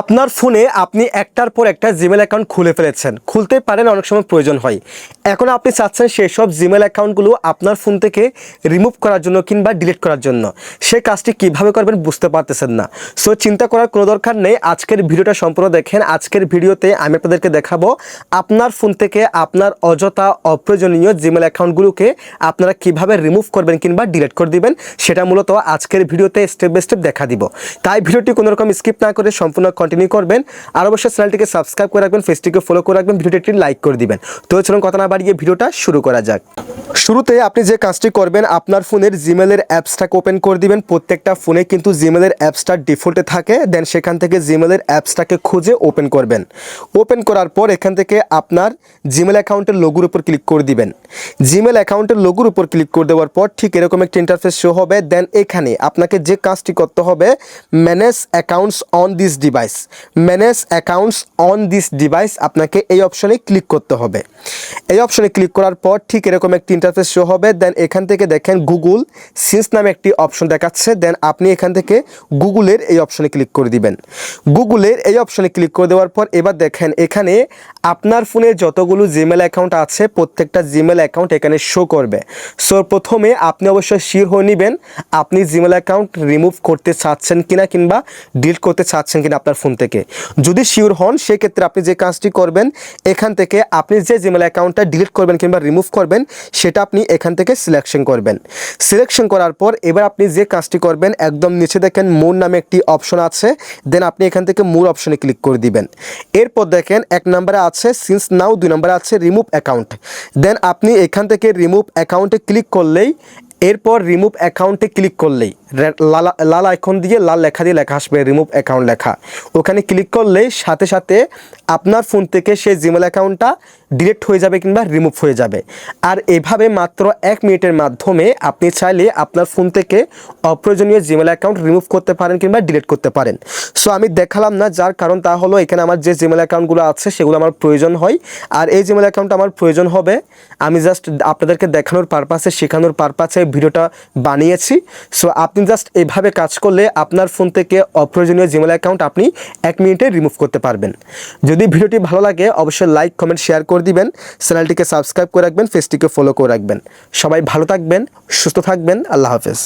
আপনার ফোনে আপনি একটার পর একটা জিমেল অ্যাকাউন্ট খুলে ফেলেছেন। খুলতে পারেন অনেক সময় প্রয়োজন হয়। এখন আপনি চাচ্ছেন সেই সব জিমেল অ্যাকাউন্টগুলো আপনার ফোন থেকে রিমুভ করার জন্য কিংবা ডিলিট করার জন্য। সে কাজটি কীভাবে করবেন বুঝতে পারতেছেন না। সো চিন্তা করার কোনো দরকার নেই। আজকের ভিডিওটা সম্পূর্ণ দেখেন। আজকের ভিডিওতে আমি আপনাদেরকে দেখাবো আপনার ফোন থেকে আপনার অযথা অপ্রয়োজনীয় জিমেল অ্যাকাউন্টগুলোকে আপনারা কীভাবে রিমুভ করবেন কিংবা ডিলিট করে দিবেন, সেটা মূলত আজকের ভিডিওতে স্টেপ বাই স্টেপ দেখা দিব। তাই ভিডিওটি কোনো রকম স্কিপ না করে সম্পূর্ণ কন্টিনিউ করবেন। আর অবশ্যই চ্যানেলটিকে সাবস্ক্রাইব করে রাখবেন ফেসটিকে ফলো করে রাখবেন ভিডিওটি একটি লাইক করে দিবেন। তো চলুন কথা না বাড়িয়ে ভিডিওটা শুরু করা যাক। শুরুতে আপনি যে কাজটি করবেন, আপনার ফোনের জিমেলের অ্যাপসটাকে ওপেন করে দিবেন। প্রত্যেকটা ফোনে কিন্তু জিমেলের অ্যাপসটা ডিফল্টে থাকে। দেন সেখান থেকে জিমেলের অ্যাপসটাকে খুঁজে ওপেন করবেন। ওপেন করার পর এখান থেকে আপনার জিমেল অ্যাকাউন্টের লোগোর উপর ক্লিক করে দিবেন। জিমেল অ্যাকাউন্টের লোগোর উপর ক্লিক করে দেওয়ার পর ঠিক এরকম একটা ইন্টারফেস শো হবে। দেন এখানে আপনাকে যে কাজটি করতে হবে manage accounts on this device manage accounts on this device আপনাকে এই অপশনে ক্লিক করতে হবে। এই অপশনে ক্লিক করার পর ঠিক এরকম একটি ইন্টারফেস শো হবে। দেন এখান থেকে দেখেন গুগল সিন্স নামে একটি অপশন দেখাচ্ছে। দেন আপনি এখান থেকে গুগলের এই অপশনে ক্লিক করে দিবেন। গুগলের এই অপশনে ক্লিক করে দেওয়ার পর এবার দেখেন এখানে আপনার ফোনে যতগুলো জিমেল অ্যাকাউন্ট আছে, প্রত্যেকটা জিমেল অ্যাকাউন্ট এখানে শো করবে। সো প্রথমে আপনি অবশ্যই শিওর হয়ে নেবেন, আপনি জিমেল অ্যাকাউন্ট রিমুভ করতে চাচ্ছেন কিনা কিংবা ডিলিট করতে চাচ্ছেন কিনা। আপনার ফোন থেকে। যদি শিওর হন, সেক্ষেত্রে আপনি যে কাজটি করবেন, এখান থেকে আপনি যে জিমেল অ্যাকাউন্টটা ডিলিট করবেন কিংবা রিমুভ করবেন, সেটা আপনি এখান থেকে সিলেকশন করবেন। সিলেকশন করার পর এবার আপনি যে কাজটি করবেন, একদম নিচে দেখেন মোর নামে একটি অপশন আছে দেন আপনি এখান থেকে মোর অপশনে ক্লিক করে দিবেন। এরপর দেখেন এক নম্বরে আছে সিন্স নাও দুই নম্বরে আছে রিমুভ অ্যাকাউন্ট দেন আপনি এখান থেকে রিমুভ অ্যাকাউন্টে ক্লিক করলেই, এরপর রিমুভ অ্যাকাউন্টে ক্লিক করলেই লালা আইকন দিয়ে লাল লেখা দিয়ে লেখা আসবে রিমুভ অ্যাকাউন্ট লেখা। ওখানে ক্লিক করলেই সাথে সাথে আপনার ফোন থেকে সেই জিমেল অ্যাকাউন্টটা ডিলিট হয়ে যাবে কিংবা রিমুভ হয়ে যাবে। আর এভাবে মাত্র এক মিনিটের মাধ্যমে আপনি চাইলে আপনার ফোন থেকে অপ্রয়োজনীয় জিমেল অ্যাকাউন্ট রিমুভ করতে পারেন কিংবা ডিলিট করতে পারেন। সো আমি দেখালাম না, যার কারণ তা হলো এখানে আমার যে জিমেল অ্যাকাউন্টগুলো আছে, সেগুলো আমার প্রয়োজন হয়। আর এই জিমেল অ্যাকাউন্ট আমার প্রয়োজন হবে, আমি জাস্ট আপনাদেরকে দেখানোর পারপাসে শেখানোর পারপাসে ভিডিওটা বানিয়েছি। সো আপনি জাস্ট এভাবে কাজ করলে আপনার ফোন থেকে অপ্রয়োজনীয় জিমেল অ্যাকাউন্ট আপনি এক মিনিটে রিমুভ করতে পারবেন। যদি ভিডিওটি ভালো লাগে, অবশ্যই লাইক কমেন্ট শেয়ার করে দিবেন। চ্যানেলটিকে সাবস্ক্রাইব করে রাখবেন ফেসটিকে ফলো করে রাখবেন। সবাই ভালো থাকবেন, সুস্থ থাকবেন, আল্লাহ হাফেজ।